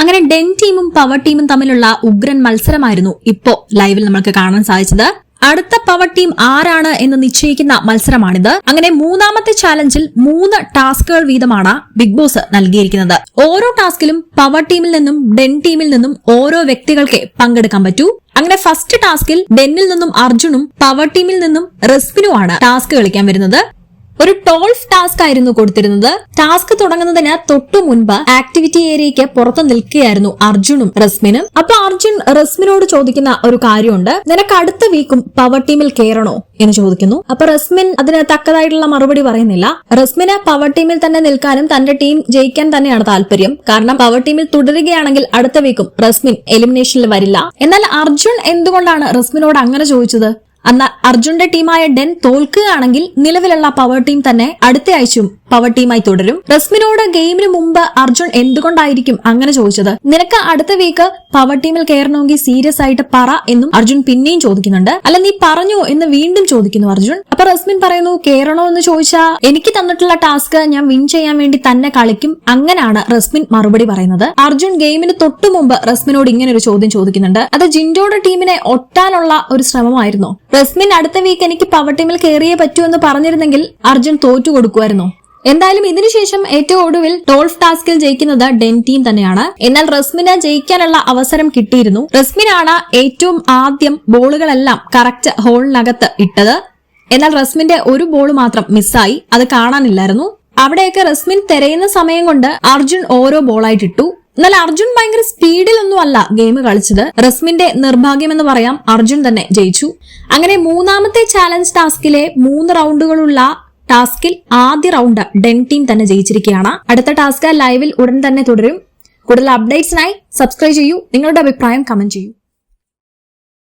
അങ്ങനെ ഡെൻ ടീമും പവർ ടീമും തമ്മിലുള്ള ഉഗ്രൻ മത്സരമായിരുന്നു ഇപ്പോ ലൈവിൽ നമ്മൾക്ക് കാണാൻ സാധിച്ചത്. അടുത്ത പവർ ടീം ആരാണ് എന്ന് നിശ്ചയിക്കുന്ന മത്സരമാണിത്. അങ്ങനെ മൂന്നാമത്തെ ചാലഞ്ചിൽ മൂന്ന് ടാസ്കുകൾ വീതമാണ് ബിഗ് ബോസ് നൽകിയിരിക്കുന്നത്. ഓരോ ടാസ്കിലും പവർ ടീമിൽ നിന്നും ഡെൻ ടീമിൽ നിന്നും ഓരോ വ്യക്തികൾക്ക് പങ്കെടുക്കാൻ പറ്റൂ. അങ്ങനെ ഫസ്റ്റ് ടാസ്കിൽ ഡെന്നിൽ നിന്നും അർജുനും പവർ ടീമിൽ നിന്നും റെസ്പിനുമാണ് ടാസ്ക് കളിക്കാൻ വരുന്നത്. ഒരു ടോൾഫ് ടാസ്ക് ആയിരുന്നു കൊടുത്തിരുന്നത്. ടാസ്ക് തുടങ്ങുന്നതിന് തൊട്ടു മുൻപ് ആക്ടിവിറ്റി ഏരിയയ്ക്ക് പുറത്ത് നിൽക്കുകയായിരുന്നു അർജുനും റസ്മിനും. അപ്പൊ അർജുൻ റസ്മിനോട് ചോദിക്കുന്ന ഒരു കാര്യമുണ്ട്. നിനക്ക് അടുത്ത വീക്കും പവർ ടീമിൽ കയറണോ എന്ന് ചോദിക്കുന്നു. അപ്പൊ റസ്മിൻ അതിന് തക്കതായിട്ടുള്ള മറുപടി പറയുന്നില്ല. റസ്മിന് പവർ ടീമിൽ തന്നെ നിൽക്കാനും തന്റെ ടീം ജയിക്കാൻ തന്നെയാണ് താല്പര്യം. കാരണം പവർ ടീമിൽ തുടരുകയാണെങ്കിൽ അടുത്ത വീക്കും റസ്മിൻ എലിമിനേഷനിൽ വരില്ല. എന്നാൽ അർജുൻ എന്തുകൊണ്ടാണ് റസ്മിനോട് അങ്ങനെ ചോദിച്ചത്? അന്ന് അർജുന്റെ ടീമായ ഡെൻ തോൽക്കുകയാണെങ്കിൽ നിലവിലുള്ള പവർ ടീം തന്നെ അടുത്ത ആഴ്ചയും പവർ ടീമായി തുടരും. റസ്മിനോട് ഗെയിമിന് മുമ്പ് അർജുൻ എന്തുകൊണ്ടായിരിക്കും അങ്ങനെ ചോദിച്ചത്? നിനക്ക് അടുത്ത വീക്ക് പവർ ടീമിൽ കയറണമെങ്കിൽ സീരിയസ് ആയിട്ട് പറ എന്നും അർജുൻ പിന്നെയും ചോദിക്കുന്നുണ്ട്. അല്ല നീ പറഞ്ഞു എന്ന് വീണ്ടും ചോദിക്കുന്നു അർജുൻ. അപ്പൊ റസ്മിൻ പറയുന്നു കയറണോ എന്ന് ചോദിച്ചാ എനിക്ക് തന്നിട്ടുള്ള ടാസ്ക് ഞാൻ വിൻ ചെയ്യാൻ വേണ്ടി തന്നെ കളിക്കും. അങ്ങനെയാണ് റസ്മിൻ മറുപടി പറയുന്നത്. അർജുൻ ഗെയിമിന് തൊട്ടു മുമ്പ് റസ്മിനോട് ഇങ്ങനെ ഒരു ചോദ്യം ചോദിക്കുന്നുണ്ട്. അത് ജിൻഡോയുടെ ടീമിനെ ഒട്ടാനുള്ള ഒരു ശ്രമമായിരുന്നു? റസ്മിൻ അടുത്ത വീക്ക് എനിക്ക് പവർ ടീമിൽ കയറിയേ പറ്റൂ എന്ന് പറഞ്ഞിരുന്നെങ്കിൽ അർജുൻ തോറ്റു കൊടുക്കുമായിരുന്നു. എന്തായാലും ഇതിനുശേഷം ഏറ്റവും ഒടുവിൽ ടോൾഫ് ടാസ്കിൽ ജയിക്കുന്നത് ഡെൻ ടീം തന്നെയാണ്. എന്നാൽ റസ്മിന് ജയിക്കാനുള്ള അവസരം കിട്ടിയിരുന്നു. റസ്മിനാണ് ഏറ്റവും ആദ്യം ബോളുകളെല്ലാം കറക്റ്റ് ഹോളിനകത്ത് ഇട്ടത്. എന്നാൽ റസ്മിന്റെ ഒരു ബോൾ മാത്രം മിസ്സായി. അത് കാണാനില്ലായിരുന്നു. അവിടെയൊക്കെ റസ്മിൻ തിരയുന്ന സമയം കൊണ്ട് അർജുൻ ഓരോ ബോളായിട്ട് ഇട്ടു എന്നാൽ അർജുൻ ഭയങ്കര സ്പീഡിലൊന്നും അല്ല ഗെയിം കളിച്ചത്. റസ്മിന്റെ നിർഭാഗ്യം എന്ന് പറയാം അർജുൻ തന്നെ ജയിച്ചു. അങ്ങനെ മൂന്നാമത്തെ ചാലഞ്ച് ടാസ്കിലെ മൂന്ന് റൗണ്ടുകളുള്ള ടാസ്കിൽ ആദ്യ റൗണ്ട് ഡെൻ ടീം തന്നെ ജയിച്ചിരിക്കുകയാണ്. അടുത്ത ടാസ്ക് ലൈവിൽ ഉടൻ തന്നെ തുടരും. കൂടുതൽ അപ്ഡേറ്റ്സിനായി സബ്സ്ക്രൈബ് ചെയ്യൂ. നിങ്ങളുടെ അഭിപ്രായം കമന്റ് ചെയ്യൂ.